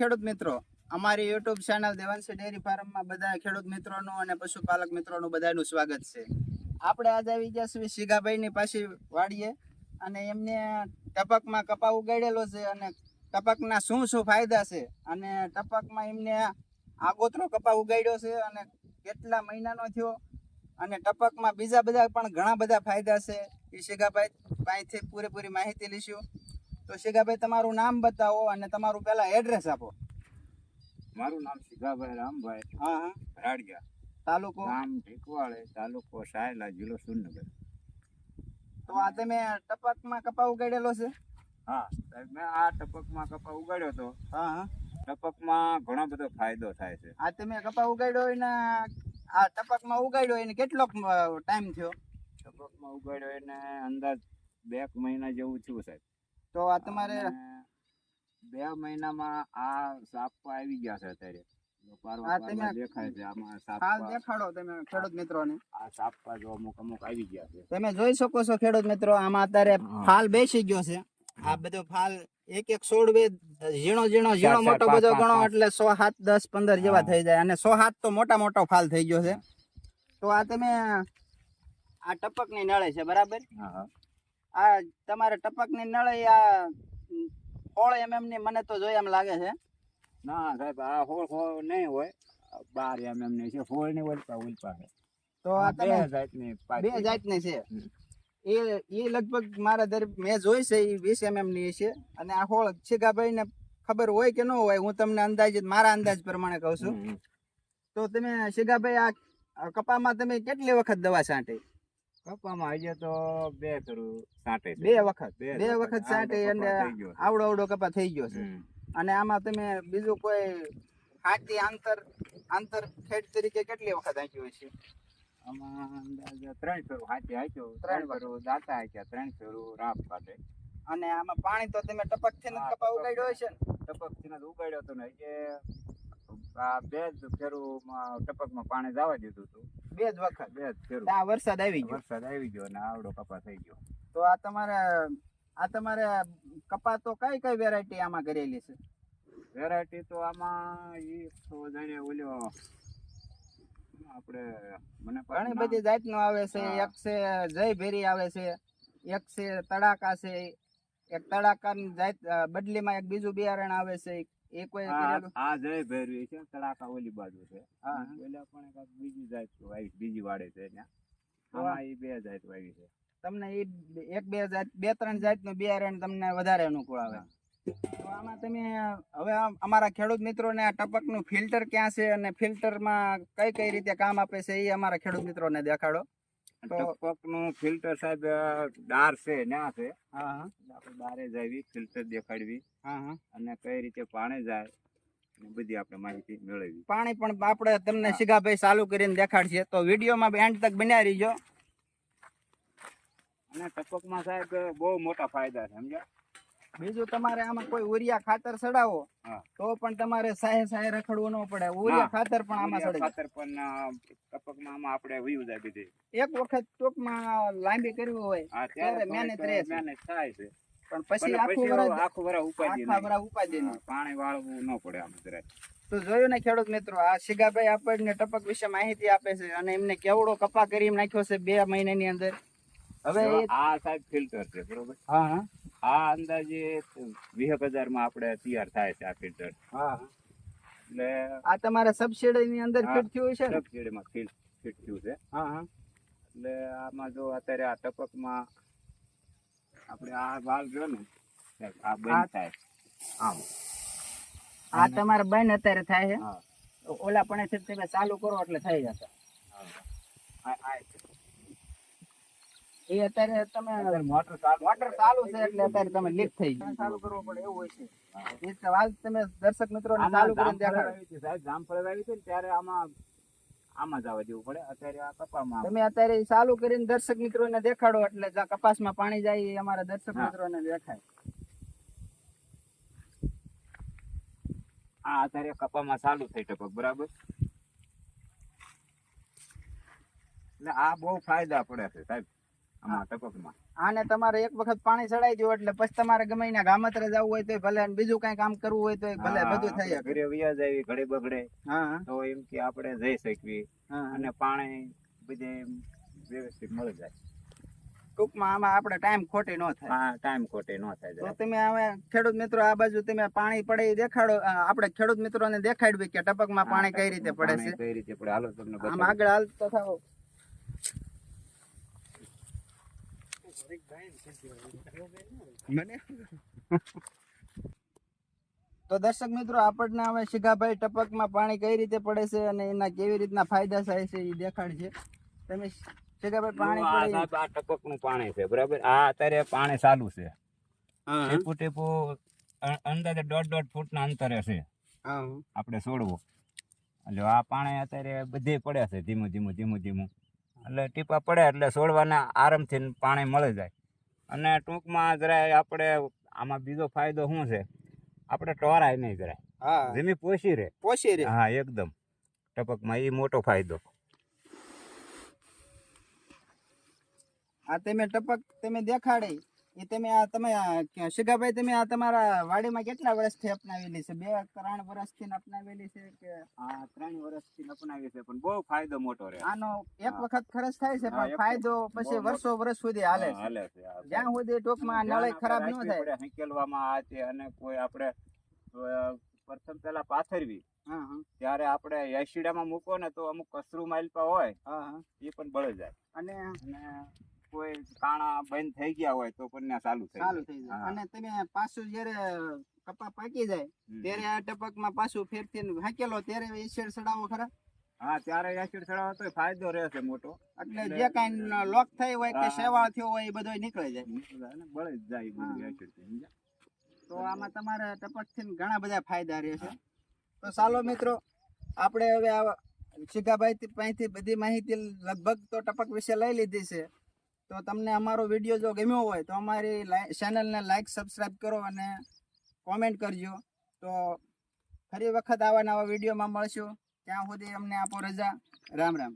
ખેડૂત મિત્રો, અમારી યુટ્યુબ ચેનલ દેવાંશી ડેરી ફાર્મમાં બધા ખેડૂત મિત્રોનું અને પશુપાલક મિત્રોનું બધાનું સ્વાગત છે. આપણે આજે આવી ગયા છીએ શીગાભાઈની પાછી વાડીએ અને એમને ટપકમાં કપા ઉગાડેલો છે અને ટપકના શું શું ફાયદા છે અને ટપકમાં એમને આગોતરો કપા ઉગાડ્યો છે અને કેટલા મહિનાનો થયો અને ટપકમાં બીજા બધા પણ ઘણા બધા ફાયદા છે. એ શીગાભાઈ પાસેથી પૂરેપૂરી માહિતી લઈશું. તો શીગાભાઈ તમારું નામ બતાવો અને તમારું પહેલા એડ્રેસ આપો. મારું નામ શિગાભાઈ રામભાઈ. હા હા. રાડિયા તાલુકો? નામ ઢીકવાળે તાલુકો સાયલા જિલ્લો સુરનગર તો આ તમે ટપકમાં કપા ઉગાડેલો છે? હા સાહેબ મેં આ ટપકમાં કપા ઉગાડ્યો હતો. હા હા. ટપકમાં ઘણો બધો ફાયદો થાય છે. આ તમે કપા ઉગાડ્યો હોય ને આ ટપકમાં ઉગાડ્યો એને કેટલો ટાઈમ થયો? ટપકમાં ઉગાડ્યો એને અંદાજ બે મહિના જેવું થયું સાહેબ. તો આ તમારે બે મહિનામાં આ સાપ આવી ગયા છે અત્યારે. આ તમે દેખાય છે આમાં હાલ સાપા દેખાડો તમે ખેડૂત મિત્રોને. આ સાપા જો અમુક અમુક આવી ગયા છે. તમે જોઈ શકો છો ખેડૂત મિત્રો આમાં અત્યારે ફાલ બેસી ગયો છે. આ બધો ફાલ એક એક સોળ બે ઝીણો ઝીણો ઝીણો મોટો બધો ગણો એટલે સો સાત દસ પંદર જેવા થઈ જાય. અને સો સાત તો મોટા મોટો ફાલ થઈ ગયો છે. તો આ તમે આ ટપકની નળે છે બરાબર? આ તમારે ટપકની નળે આ હોળ એમ એમ ની મને તો જોઈ એમ લાગે છે. ના સાહેબ આ હોળ હોળ નહીં હોય. બાર એમ એમ નહીં છે હોળની ઓલપા ઓલપા છે. તો આ બે જાતની બે. જાતની છે. એ એ લગભગ મારા દર મેં જોઈ છે એ વીસ એમએમની છે. અને આ હોળ છીગાભાઈ ને ખબર હોય કે ન હોય હું તમને અંદાજ મારા અંદાજ પ્રમાણે કહું છું. તો તમે શિગાભાઈ આ કપામાં તમે કેટલી વખત દવા છાંટી? કપામાં હજી તો બે કરું સાટે બે વખત. બે વખત. સાટે અને છે. આવડો આવડો કપા થઈ ગયો છે. અને આમાં તમે બીજું કોઈ હાથી આંતર આંતર ખેડ તરીકે કેટલી વખત હાંચ્યું છે? આમાં અંદાજે ત્રણ ફેરું હાથી આંક્યો ત્રણ ફેરું દાંતા આંક્યા ત્રણ ફેરું રાપ કાઢે અને આમાં પાણી તો તમે ટપકથી કપા ટપક ઉગાડ્યો હશે ને? ટપકથી જ ઉગાડ્યો હતો ને એ આ બે જ ફેરુમાં ટપકમાં પાણી જવા દીધું હતું. બે જ વખત બે જ આ વરસાદ આવી ગયો. વરસાદ આવી ગયો ને આવડો કપા થઈ ગયો. તો આ તમારે આ તમારે કપા તો કઈ કઈ વેરાયટી આમાં કરેલી છે? વેરાયટી તો આમાં ઈ તો જાણે ઓલ્યો આપણે મને ઘણી બધી જાતનો આવે છે. એક છે જય ભેરી આવે છે એક છે તડાકા છે એક તડાકાની જાત બદલીમાં એક બીજું બિયારણ આવે છે એ કોઈ આ કરેલું? આ જય ભૈરવી છે તડાકા ઓલી બાજુ છે. હા. ઓલા પણ બીજી જાત વાવી બીજી વાડે છે ત્યાં. આમાં એ બે જાત વાવી છે. તમને એ એક બે જાત બે ત્રણ જાતનું બિયારણ તમને વધારે અનુકૂળ આવે. તો આમાં તમે હવે આમ અમારા ખેડૂત મિત્રોને આ ટપકનું ફિલ્ટર ક્યાં છે અને ફિલ્ટરમાં કઈ કઈ રીતે કામ આપે છે એ અમારા ખેડૂત મિત્રોને દેખાડો. ટપકનું ફિલ્ટર સાહેબ ડાર છે ન્યા છે. આપણે બારે જાવી ફિલ્ટર દેખાડવી હા હા. અને કઈ રીતે પાણી જાય ને બધી આપણે માહિતી મેળવી પાણી પણ આપણે તમને સિગાભાઈ ચાલુ કરીને દેખાડશે. તો વિડીયોમાં એન્ડ તક બન્યા રહીજો. અને ટપકમાં સાહેબ બહુ મોટા ફાયદા છે સમજ્યા? બીજું તમારે આમાં કોઈ ઉરિયા ખાતર સડાવો તો પણ તમારે સાહે સાહે રખડવું ન પડે. ઉરિયા ખાતર પણ આમાં સડે ખાતર પણ ટપકમાં આમાં આપણે વયું જાય બીજી એક વખત ટૂંકમાં લાંબી કરવી હોય ત્યારે મહેનત રહે. મહેનત થાય છે. પણ પછી આખું વરસ આખું વરસ ઉપાડી આખા વરસ ઉપાડી પાણી વાળવું ન પડે આમ જરાય. તો જોયું ને ખેડૂત મિત્રો આ શિગાભાઈ આપણને ટપક વિશે માહિતી આપે છે અને એમને કેવડો કપા કરી નાખ્યો છે બે મહિનાની અંદર. હવે આ સાહેબ ફિલ્ટર છે બરોબર? હા હા. આ અંદાજે વીસ હજારમાં આપણે તૈયાર થાય છે આ ફિલ્ટર. હા એટલે આ તમારે સબસિડી ની અંદર. ફિટ થયું છે સબસિડીમાં ફિટ ફિટ થયું છે. હા હા. એટલે આમાં જો અત્યારે આ ટપકમાં આપણે આ વાલ જો ને આ બંધ થાય. આમ આ તમારે બંધ અત્યારે થાય છે. ઓલા પણ છે તમે ચાલુ કરો એટલે થઈ જશે. આ એ અત્યારે તમે મોટર ચાલુ મોટર ચાલુ છે એટલે અત્યારે તમે લીક થઈ ગયું. ચાલુ કરવો પડે એવું હોય છે. એ તમે દર્શક મિત્રો ચાલુ કરીને દેખાડો. સાહેબ હતી ને ત્યારે આમાં આમાં જવા દેવું પડે અત્યારે આ કપામાં તમે અત્યારે ચાલુ કરીને દર્શક મિત્રોને દેખાડો એટલે જ્યાં કપાસમાં પાણી જાય એ અમારા દર્શક હા. મિત્રોને દેખાય. આ અત્યારે કપામાં ચાલુ થઈ ટપક બરાબર? એટલે આ બહુ ફાયદા પડે છે સાહેબ. આને તમારે એક વખત પાણી ચડાઈ દો એટલે પછી તમારે ગમે એના ગામત્રે જવું હોય તો ભલે બીજું કઈ કામ કરવું હોય તો ભલે બધું થઈ જાય ઘરે વ્યાજ આવી ઘડે બગડે. તો એમ કે આપણે જઈ શકીએ. અને પાણી બધે વ્યવસ્થિત મળી જાય. ટૂંકમાં આમાં આપણે ટાઈમ ખોટી ન થાય. હા ટાઈમ ખોટે ન થાય તો તમે હવે ખેડૂત મિત્રો આ બાજુ તમે પાણી પડે એ દેખાડો. આપણે ખેડૂત મિત્રોને દેખાડવી કે ટપકમાં પાણી કઈ રીતે પડે છે. કઈ રીતે પડે. હાલો તમને આમ આગળ આગળ હાલતો થાઓ. તો દર્શક મિત્રો આપણને હવે શિખાભાઈ ટપકમાં પાણી કઈ રીતે પડે છે અને એના કેવી રીતના ફાયદા થાય છે એ દેખાડશે તમે શિખાભાઈ પાણી આ ટપકનું પાણી છે બરાબર? આ અત્યારે પાણી ચાલુ છે. ટીપુ ટીપુ અંદાજે દોઢ દોઢ ફૂટના અંતરે છે. આપણે છોડવું. એટલે આ પાણી અત્યારે બધે પડે છે ધીમું ધીમું ધીમું ધીમું. એટલે ટીપા પડે એટલે છોડવાના આરામથી પાણી મળી જાય. અને ટૂંકમાં જરાય આપણે આમાં બીજો ફાયદો શું છે? આપણે ટોરાય નહીં જરાય હા. જમીન પોષી રહે. પોષી રે હા એકદમ. ટપકમાં એ મોટો ફાયદો. આ તમે ટપક તમે દેખાડે. એ તમે આ તમે શિગાભાઈ તમે આ તમારા વાડીમાં કેટલા વર્ષથી અપનાવેલી છે? બે ત્રણ વર્ષથી અપનાવેલી છે કે હા ત્રણ વર્ષથી અપનાવી છે પણ બહુ ફાયદો મોટો રહે આનો એક વખત ખર્ચ થાય છે પણ ફાયદો પછી વર્ષો વર્ષ સુધી હાલે છે. હાલે છે જ્યાં સુધી ટૂંકમાં નળે ખરાબ ન થાય. પડે, હંકેલવામાં આ તે અને કોઈ આપણે પ્રથમ પેલા પાથરવી. ત્યારે આપણે એસિડામાં મૂકો ને તો અમુક કચરું માલપા હોય હા હા. એ પણ બળી જાય. અને કોઈ કાણા બંધ થઈ ગયા હોય તો પણ ચાલુ થઈ ચાલુ થઈ જાય. અને તમે પાછું જ્યારે કપા પાકી જાય ત્યારે આ ટપકમાં પાછું ફેરથી હાકેલો ત્યારે એસિડ સડાવો ખરા? હા ત્યારે એસિડ ચડાવો તો ફાયદો રહેશે મોટો. એટલે જે કાંઈ લોક થઈ હોય કે. સેવા થયો હોય એ બધો નીકળી જાય. બળી જ જાય બધું? તો આમાં તમારે ટપકથી ઘણા બધા ફાયદા રહેશે. તો ચાલો મિત્રો આપણે હવે આ શિખાભાઈ પાસેથી બધી માહિતી લગભગ તો ટપક વિશે લઈ લીધી છે. તો તમને અમારો વીડિયો જો ગમ્યો હોય તો અમારી ચેનલને લાઈક સબસ્ક્રાઈબ કરો અને કોમેન્ટ કરજો. તો ફરી વખત આવા નવા વિડીયોમાં મળશું. ત્યાં સુધી અમને આપો રજા. રામ રામ.